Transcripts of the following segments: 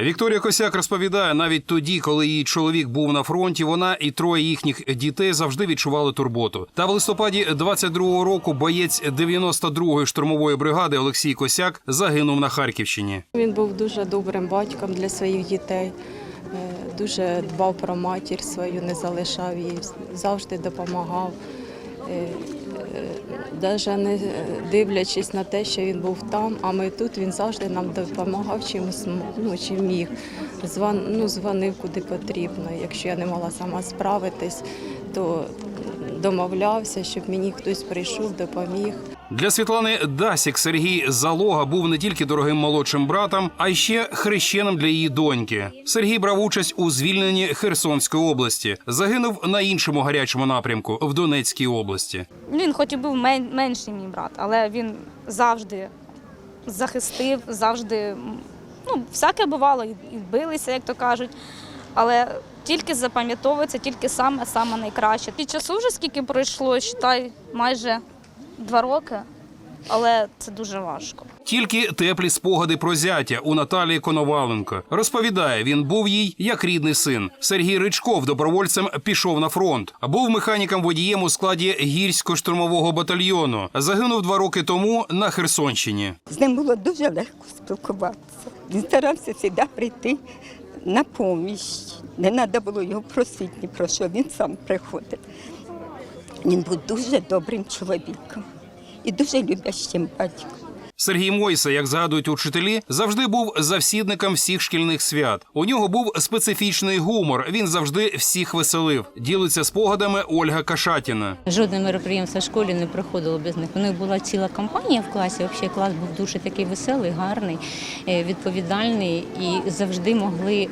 Вікторія Косяк розповідає, навіть тоді, коли її чоловік був на фронті, вона і троє їхніх дітей завжди відчували турботу. Та в листопаді 22-го року боєць 92-ї штурмової бригади Олексій Косяк загинув на Харківщині. Він був дуже добрим батьком для своїх дітей, е, дуже дбав про матір свою, не залишав її, завжди допомагав. Навіть не дивлячись на те, що він був там, а ми тут, він завжди нам допомагав чимось, ну, чим міг. Зван, ну, дзвонив куди потрібно. Якщо я не могла сама справитись, то домовлявся, щоб мені хтось прийшов, допоміг. Для Світлани Дасік Сергій Залога був не тільки дорогим молодшим братом, а й ще хрещеним для її доньки. Сергій брав участь у звільненні Херсонської області. Загинув на іншому гарячому напрямку в Донецькій області. Він хоч і був мен- менший мій брат, але він завжди захистив, завжди ну, всяке бувало, і билися, як то кажуть. Але тільки запам'ятовується, тільки саме саме найкраще. І часу вже скільки пройшло, считай, майже два роки, але це дуже важко. Тільки теплі спогади про зятя у Наталії Коноваленко. Розповідає, він був їй як рідний син. Сергій Ричков добровольцем пішов на фронт. Був механіком водієм у складі гірсько-штурмового батальйону. Загинув два роки тому на Херсонщині. З ним було дуже легко спілкуватися. Він старався завжди прийти на поміч. Не треба було його просити ні про що, він сам приходив. Він був дуже добрим чоловіком і дуже люблячим батьком. Сергій Мойса, як згадують учителі, завжди був завсідником всіх шкільних свят. У нього був специфічний гумор. Він завжди всіх веселив. Ділиться спогадами Ольга Кашатіна. Жодне мероприємство в школі не проходило без них. У них була ціла компанія в класі. Взагалі клас був дуже такий веселий, гарний, е, відповідальний і завжди могли.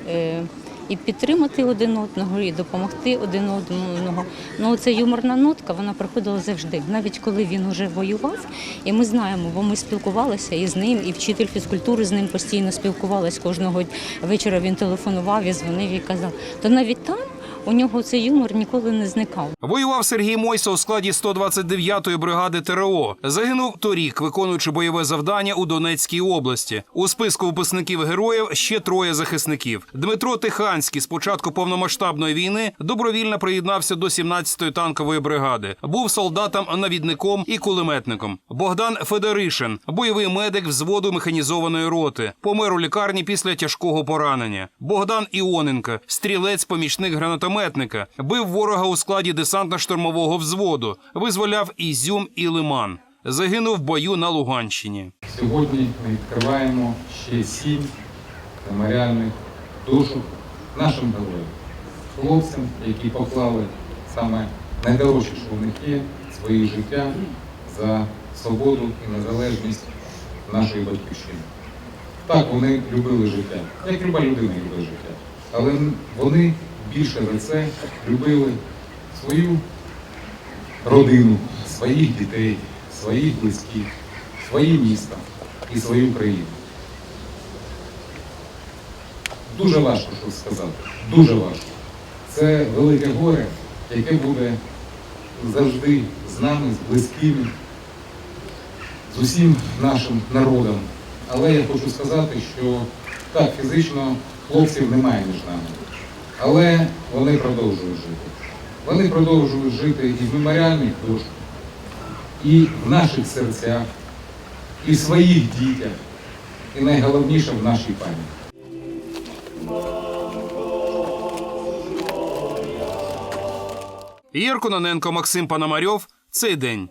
І підтримати один одного, і допомогти один одного. Ну ця юморна нотка вона приходила завжди, навіть коли він уже воював. І ми знаємо, бо ми спілкувалися і з ним, і вчитель фізкультури з ним постійно спілкувалась кожного вечора. Він телефонував і дзвонив і казав. То навіть там у нього цей юмор ніколи не зникав. Воював Сергій Мойса у складі 129-ї бригади ТРО. Загинув торік, виконуючи бойове завдання у Донецькій області. У списку випускників героїв ще троє захисників. Дмитро Тиханський з початку повномасштабної війни добровільно приєднався до 17-ї танкової бригади. Був солдатом, навідником і кулеметником. Богдан Федоришин, бойовий медик взводу механізованої роти, помер у лікарні після тяжкого поранення. Богдан Іоненко, стрілець, помічник гранатометника, бив ворога у складі десантно-штурмового взводу, визволяв Ізюм і Лиман. Загинув в бою на Луганщині. Сьогодні ми відкриваємо ще сім меморіальних дошок нашим героям, хлопцям, які поклали саме найдорожче, що в них є, свої життя за свободу і незалежність нашої батьківщини. Так, вони любили життя, як люба людина любить життя. Але вони більше за це любили свою родину, своїх дітей, своїх близьких, свої міста і свою країну. Дуже важко щось сказати. Дуже важко. Це велике горе, яке буде завжди з нами, з близькими, з усім нашим народом. Але я хочу сказати, що так, фізично хлопців немає між нами. Але вони продовжують жити. Вони продовжують жити і в меморіальних дошках, і в наших серцях, і в своїх дітях, і найголовніше в нашій пам'яті. Єркононенко Максим Пономарьов. Цей день.